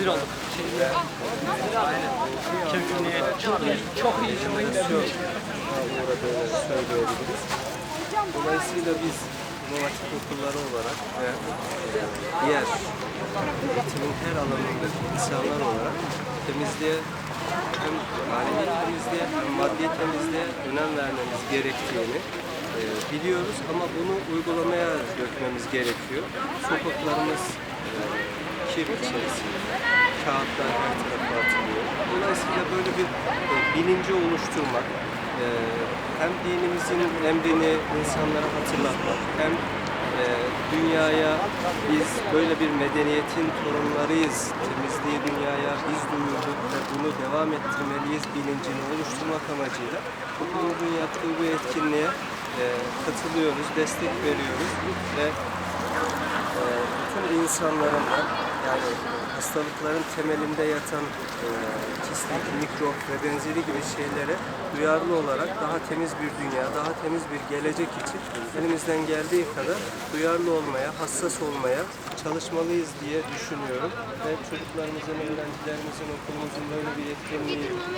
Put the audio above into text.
rezil olduk. Kesinlikle çok iyi. Çok iyi. uğradığını söyleyebiliriz. Dolayısıyla biz inovatif okulları olarak ve diğer eğitimin her alanındaki insanlar olarak temizliğe hem manevi temizliğe hem maddi temizliğe önem vermemiz gerektiğini e, biliyoruz ama bunu uygulamaya dökmemiz gerekiyor. Sokaklarımız kir içerisinde, kağıtlar her tarafa atılıyor. Dolayısıyla böyle bir e, bilinci oluşturmak, e, hem dinimizin emrini insanlara hatırlatmak, hem e, dünyaya biz böyle bir medeniyetin torunlarıyız, temizliği dünyaya biz duyurduk ve bunu devam ettirmeliyiz bilincini oluşturmak amacıyla okulumuzun yaptığı bu etkinliğe e, katılıyoruz, destek veriyoruz ve insanların yani hastalıkların temelinde yatan e, pislik, mikrop ve benzeri gibi şeylere duyarlı olarak daha temiz bir dünya, daha temiz bir gelecek için elimizden geldiği kadar duyarlı olmaya, hassas olmaya çalışmalıyız diye düşünüyorum. Ve çocuklarımızın, öğrencilerimizin, okulumuzun böyle bir etkinliği